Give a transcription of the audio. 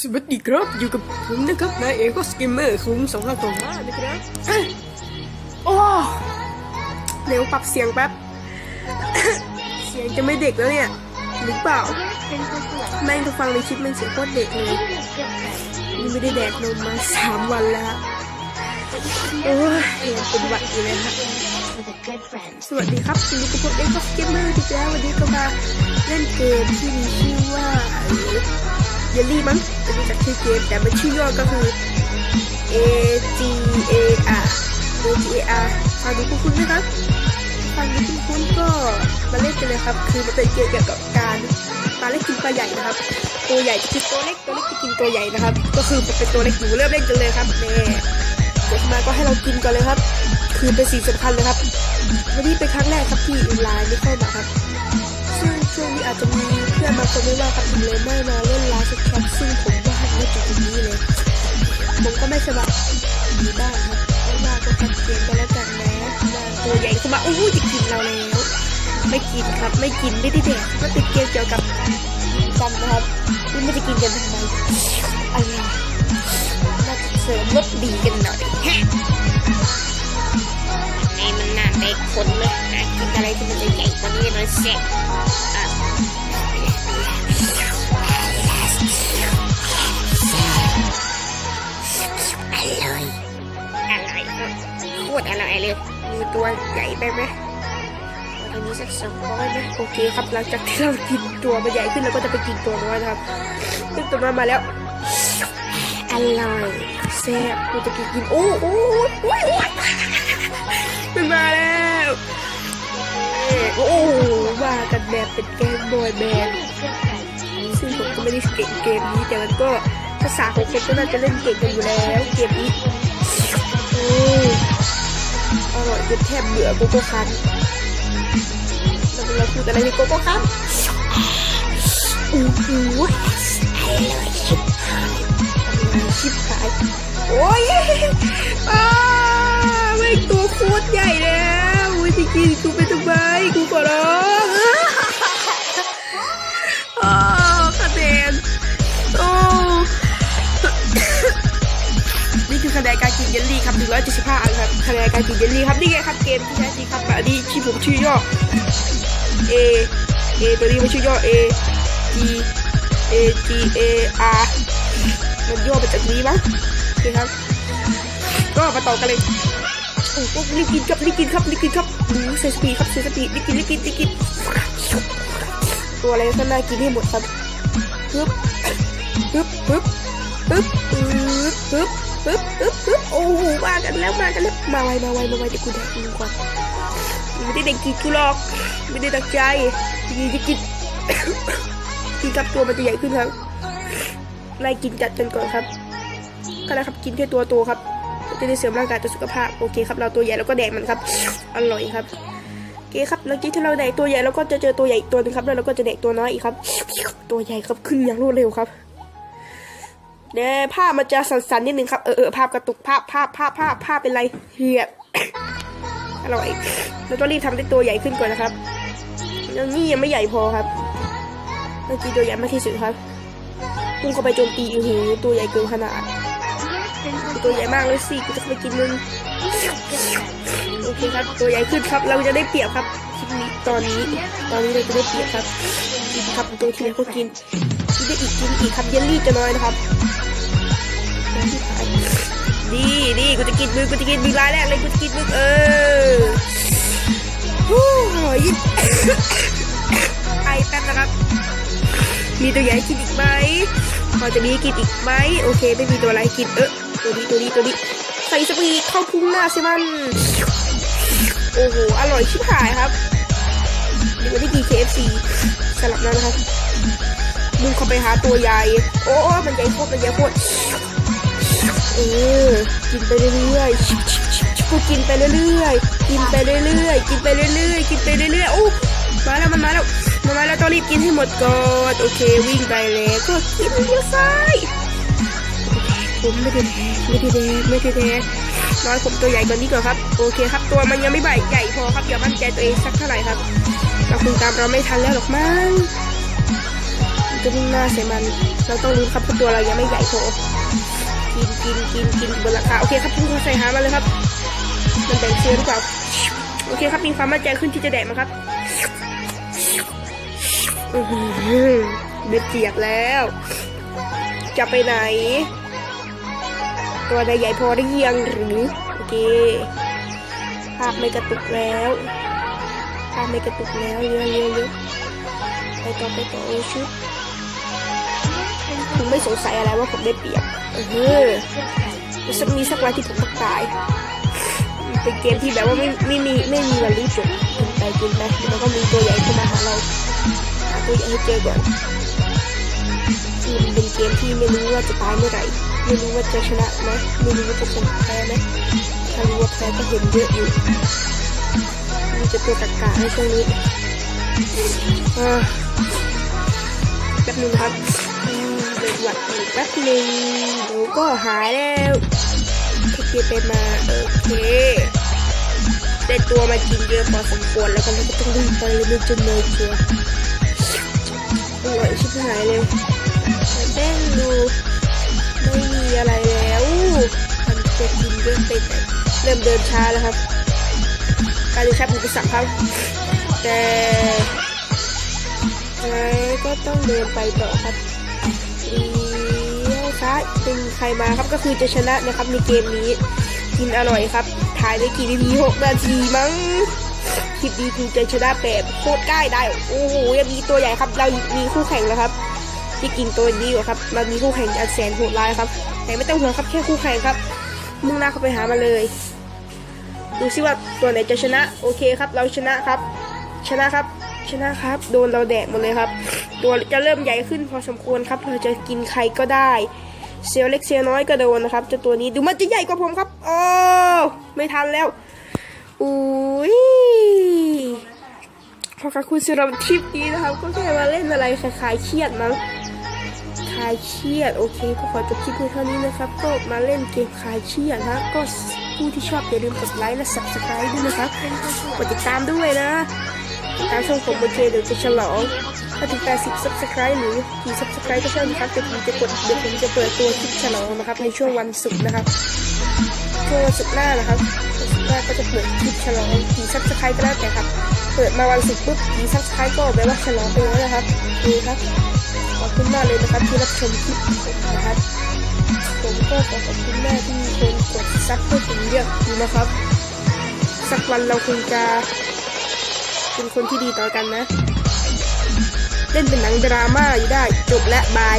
สวัสดีครับอยู่กับผมนะครับนายเอกก็สกิมเมอร์คุ้มสองห้าสองห้านะครับเอ้ยโอ้เร็วปรับเสียงแป๊บ เสียงจะไม่เด็กแล้วเนี่ยหรือเปล่าแม่งทุกฟังในคลิปมันเสียงโคตรเด็กเลยนี่ไม่ได้แดกนมมาสามวันแล้วโอ้ยยังเป็นหวัดอยู่เลยฮะสวัสดีครับวันนี้ก็พบเอ็กซ์เกมเมอร์อีกแล้ววันนี้ก็มาเล่นเกมที่มีชื่อว่าเยลลี่มั้ง จะรู้จักชื่อเกมแต่มันชื่อย่อก็คือ A G A R A G A R ฟังดูคุ้นๆไหมครับฟังดูคุ้นๆก็มาเล่นกันเลยครับ คือมันเป็นเกมเกี่ยวกับการปลาเล็กกินปลาใหญ่นะครับ ตัวใหญ่จะกินตัวเล็กตัวเล็กจะกินตัวใหญ่นะครับ ก็คือมันเป็นตัวเล็กอยู่เริ่มเล่นกันเลยครับเน่เกิดมาก็ให้เรากินก่อนเลยครับ คือเป็นสิ่งสำคัญเลยครับวันนี้เป็นครั้งแรกครับที่ออนไลน์ไม่เข้ามาครับซึ่งช่วงนี้อาจจะมีเพื่อนบางคนไม่ว่าครับผมเลยไม่มาเล่นไลฟ์สักครั้งซึ่งผม ไม่จุดนี้เลย ผมก็ไม่สบายบ้านครับไม่ว่าก็ทำเกมกันแล้วกันนะตัวใหญ่เขามาโอ้โหจะกินเราแล้ว ไม่กินครับ ไม่กินไม่ได้แดกมันเป็นเกมเกี่ยวกับกันนะครับนี่ไม่จะกินกันทำไมอะไรน่าจะเสริมรสดีกันหน่อยฮะไอ้มันน่าได้คนเลยหากินอะไรที่มันจะใหญ่กว่านี้หน่อยเสร็จ ร่อยอร่อยก็โคตรอร่อยเลยมีตัวใหญ่ไปไหมเอาตัวนี้สักสองร้อยไหมโอเคครับหลังจากที่เรากินตัวมันใหญ่ขึ้นเราก็จะไปกินตัวน้อยนะครับซึ่งตัวน้อยมาแล้วอร่อยแซ่บกูจะกินกินโอ้โอ้โอ้ยโอ้ยมันมาแล้วเอ้ยโอ้มากันแบบเป็นแกงบอยแบนด์ซึ่งผมก็ไม่ได้เก่งเกมนี้แต่มันก็ ภาษาของคนก็น่าจะเล่นเก่งกันอยู่แล้วเกมนี้อร่อยจนแทบเบื่อโกโก้คันแล้วเราพูดอะไรในโกโก้คันโอ้โหอร่อยชิบชิบหายโอ้ย 175 อันครับคะแนนการกินเยลลี่ครับนี่ไงครับเกมที่แท้จริงครับอันนี้ชื่อผมชื่อย่อ A A ตัวนี้มันชื่อย่อ A G A G A R มันย่อมาจากนี้มั้งโอเคครับ ก็มาต่อกันเลยโอ้โหรีบกินครับรีบกินครับรีบกินครับอืมเซสปีครับเซสปีรีบกินรีบกินรีบกินตัวอะไรก็น่ากินให้หมดครับปึ๊บปึ๊บปึ๊บปึ๊บปึ๊บปึ๊บ ปึ๊บปึ๊บปึ๊บโอ้โหมากันแล้วมากันแล้วมาไวมาไวมาไวเดี๋ยวกูแดกมึงก่อนไม่ได้เด็กกินกูหรอกไม่ได้ตั้งใจยีจะกินกินครับตัวมันจะใหญ่ขึ้นครับไล่กินจัดกันก่อนครับก็ได้ครับกินแค่ตัวโตครับจะได้เสริมร่างกายต่อสุขภาพโอเคครับเราตัวใหญ่แล้วก็แดกมันครับอร่อยครับโอเคครับหลังจากที่เราแดกตัวใหญ่แล้วก็จะเจอตัวใหญ่อีกตัวนึงครับแล้วเราก็จะแดกตัวน้อยอีกครับ ตัวใหญ่ครับขึ้นอย่างรวดเร็วครับ เนี่ยภาพมันจะสั่นๆนิดนึงครับ เออเออภาพกระตุกภาพภาพภาพภาพภาพเป็นไรเฮียอร่อยเราต้องรีบทำให้ตัวใหญ่ขึ้นก่อนนะครับแล้วนี่ยังไม่ใหญ่พอครับเมื่อกี้ตัวใหญ่มากที่สุดครับพุ่งเข้าไปโจมตีโอ้โหตัวใหญ่เกินขนาด ตัวใหญ่มากเลยสิกูจะไปกินมึงโอเคครับ ตัวใหญ่ขึ้นครับ เราจะได้เปรียบครับคลิปนี้ตอนนี้ ตอนนี้เราจะได้เปรียบครับกินครับตัวที่แล้วก็กินกินได้อีกกินอีกครับเยลลี่จะน้อยนะครับ ดีดีกูจะกินมึงกูจะกินมึงรายแรกเลยกูจะกินมึงเออฮู้ยินไอแป๊บนะครับ มีตัวใหญ่กินอีกไหมพอจะมีกินอีกไหมโอเคไม่มีตัวอะไรกินเออตัวนี้ตัวนี้ตัวนี้ใส่สปีดเข้าพุ่งหน้าใช่มันโอ้โหอร่อยชิบหายครับเดี๋ยวได้กิน KFC สลับนั้นนะครับมึงเข้าไปหาตัวใหญ่โอ้มันใหญ่โคตรมันใหญ่โคตร เออกินไปเรื่อยๆกูกินไปเรื่อยๆ กินไปเรื่อยๆ กินไปเรื่อยๆ กินไปเรื่อยๆโอ้มาแล้วมันมาแล้วมันมาแล้วต้องรีบกินให้หมดก่อนโอเควิ่งไปแล้วก็กินเลี้ยวซ้ายผมไม่ได้แดกไม่ได้แดกไม่ได้แดกน้อยผมตัวใหญ่กว่านี้ก่อนครับ โอเคครับตัวมันยังไม่ใหญ่ใหญ่พอครับอย่ามั่นใจตัวเองสักเท่าไหร่ครับเราคงตามเราไม่ทันแล้วหรอกมั้งจะมุ่งหน้าใส่มันเราต้องรู้ครับเพราะตัวเรายังไม่ใหญ่พอ กินกินกินบนราคาโอเคครับทุกคนใส่หามาเลยครับ มันแบ่งเชื้อหรือเปล่าโอเคครับมีความมั่นใจขึ้นที่จะแดกมาครับเด็ดเจียบแล้ว จะไปไหน ตัวใดใหญ่พอได้ยังหรือโอเคภาพไม่กระตุกแล้วภาพไม่กระตุกแล้วเร็วเร็วเร็วไปต่อไปต่อชุด คุณไม่สงสัยอะไรว่าผมได้เปรียบเออสักมีสักวันที่ผมต้องตาย เป็นเกมที่แบบว่าไม่ไม่มีไม่มีวันรีบจบกินไปกินไปเดี๋ยวมันก็มีตัวใหญ่เข้ามาหาเราหาตัวใหญ่ให้เจอก่อนคือมันเป็นเกมที่ไม่รู้ว่าจะตายเมื่อไหร่ไม่รู้ว่าจะชนะไหมไม่รู้ว่าจะชนะแพ้ไหมถ้ารู้ว่าแพ้ก็เห็นเยอะอยู่มีจะตัวตะกาในช่วงนี้อ่าแป๊บนึงครับ วหวัดอีกแป๊บนึงเดี๋ยวก็หายแล้วโอเคไปมาโอเค ได้ตัวมากินเยอะพอสมควรแล้วก็เราก็ต้องรีบไปเลยไม่จนเลยตัวอร่อยชิบหายเลยแป้งดูไม่มีอะไรแล้วมันจะกินเยอะไปแต่เริ่มเดินช้าแล้วครับ การเดินช้าเป็นอุปสรรคครับแต่แต่ก็ต้องเดินไปต่อครับ เลี้ยวซ้ายเป็นใครมาครับก็คือจะชนะนะครับในเกมนี้กินอร่อยครับถ่ายได้กี่นาทีหกนาทีมั้งคลิปดีคือจะชนะแบบโคตรง่ายได้ โอ้โหยังมีตัวใหญ่ครับ เรามีคู่แข่งแล้วครับที่กินตัวนี้อยู่ครับเรามีคู่แข่งอันแสนโหดร้ายครับ แต่ไม่ต้องห่วงครับแค่คู่แข่งครับ มุ่งหน้าเข้าไปหามาเลย ดูซิว่าตัวไหนจะชนะ โอเคครับ เราชนะครับ ชนะครับ ชนะครับ โดนเราแดกหมดเลยครับ ตัวจะเริ่มใหญ่ขึ้นพอสมควรครับเราจะกินใครก็ได้ เซลล์เล็กเซลล์น้อยก็โดนนะครับเจ้าตัวนี้ดูมันจะใหญ่กว่าผมครับโอ้ไม่ทันแล้วอุ้ยขอบคุณสำหรับคลิปนี้นะครับ ก็แค่มาเล่นอะไรคลายเครียดมั้งคลายเครียดโอเคก็ขอจบคลิปเพียงเท่านี้นะครับ ก็มาเล่นเกมคลายเครียดนะก็ผู้ที่ชอบอย่าลืมกดไลค์และ subscribe ด้วยนะครับกดติดตามด้วยนะตามช่องผมโอเคเดี๋ยวจะฉลอง ถ้าถึง80 subscribe หรือกี่ subscribe ก็ช่างนะครับเดี๋ยวผมจะกดเดี๋ยวผมจะเปิดตัวคลิปฉลองนะครับ ในช่วงวันศุกร์นะครับช่วงวันศุกร์หน้านะครับวันศุกร์หน้าก็จะเปิดคลิปฉลองกี่ subscribe ก็แล้วแต่ครับ เปิดมาวันศุกร์ปุ๊บกี่ subscribe ก็แปลว่าฉลองไปแล้วนะครับโอเครับขอบคุณมากเลยนะครับที่รับชมคลิปนะครับผมก็ขอขอบคุณแมากที่มีคนกดซับให้ผมเยอะอยู่นะครับ สักวันเราคงจะเป็นคนที่ดีต่อกันนะ เล่นเป็นหนังดราม่าอยู่ได้ จบและบาย